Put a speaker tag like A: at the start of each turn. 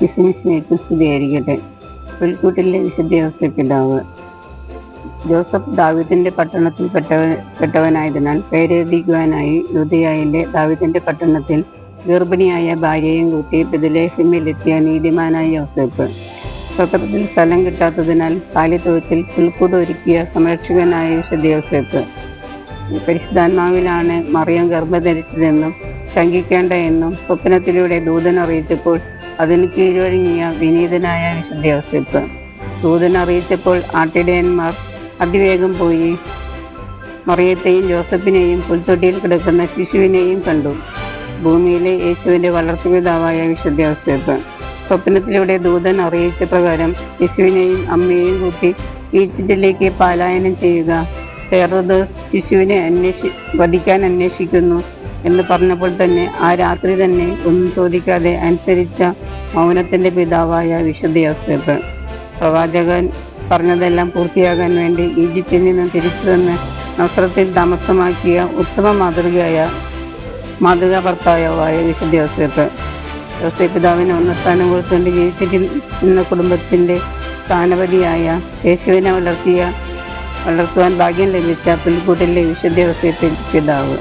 A: വിശുമിശിനേക്കും സ്തുതിയായിരിക്കട്ടെ പുൽക്കൂട്ടിലെ വിശുദ്ധ ജോസഫ് ദാവിദിന്റെ പട്ടണത്തിൽ പെട്ടവനായതിനാൽ പേരെഴുതിക്കുവാനായി യുദ്ധയായിലെ ദാവിദിന്റെ പട്ടണത്തിൽ ഗർഭിണിയായ ഭാര്യയും കൂട്ടി ബദലേഹിമിലെത്തിയ നീതിമാനായ യോസഫ്. സ്വപ്നത്തിൽ സ്ഥലം കിട്ടാത്തതിനാൽ കാലിത്തൊഴുത്തിൽ പുൽക്കൂട് ഒരുക്കിയ സംരക്ഷകനായ വിശുദ്ധ യോസഫ്. പരിശുദ്ധാത്മാവിലാണ് മറിയം ഗർഭധരിച്ചതെന്നും ശങ്കിക്കേണ്ട എന്നും സ്വപ്നത്തിലൂടെ ദൂതൻ അറിയിച്ചപ്പോൾ അതിന് കീഴൊഴുങ്ങിയ വിനീതനായ വിശുദ്ധ യോസഫ് ദൂതൻ അറിയിച്ചപ്പോൾ ആട്ടിടയന്മാർ അതിവേഗം പോയി മറിയത്തെയും ജോസഫിനെയും പുൽത്തൊട്ടിയിൽ കിടക്കുന്ന ശിശുവിനെയും കണ്ടു. ഭൂമിയിലെ യേശുവിന്റെ വളർത്തുപിതാവായ വിശുദ്ധ യോസഫ് സ്വപ്നത്തിലൂടെ ദൂതൻ അറിയിച്ച പ്രകാരം ശിശുവിനെയും അമ്മയെയും കൂട്ടി ഈജിപ്തിലേക്ക് പലായനം ചെയ്യുക. ഹെറോദ് ശിശുവിനെ അന്വേഷി വധിക്കാൻ അന്വേഷിക്കുന്നു. എന്ന് പറഞ്ഞപ്പോൾ തന്നെ ആ രാത്രി തന്നെ ഒന്നും ചോദിക്കാതെ അനുസരിച്ച മൗനത്തിന്റെ പിതാവായ വിശുദ്ധ യോസഫ്. പ്രവാചകൻ പറഞ്ഞതെല്ലാം പൂർത്തിയാകാൻ വേണ്ടി ഈജിപ്തിൽ നിന്നും തിരിച്ചു വന്ന് നസ്രത്തിൽ താമസമാക്കിയ ഉത്തമ മാതൃകയായ മാതൃകാ ഭർത്താവായ വിശുദ്ധ യോസഫ്. യോസഫ് പിതാവിന് ഒന്നസ്ഥാനം കൊടുത്തുകൊണ്ട് ജീവിച്ചിരിക്കുന്ന കുടുംബത്തിന്റെ സ്ഥാനപതിയായ യേശുവിനെ വളർത്തിയ വളർത്തുവാൻ ഭാഗ്യം ലഭിച്ച പുൽക്കൂട്ടിലെ വിശുദ്ധ യോസഫ് പിതാവ്.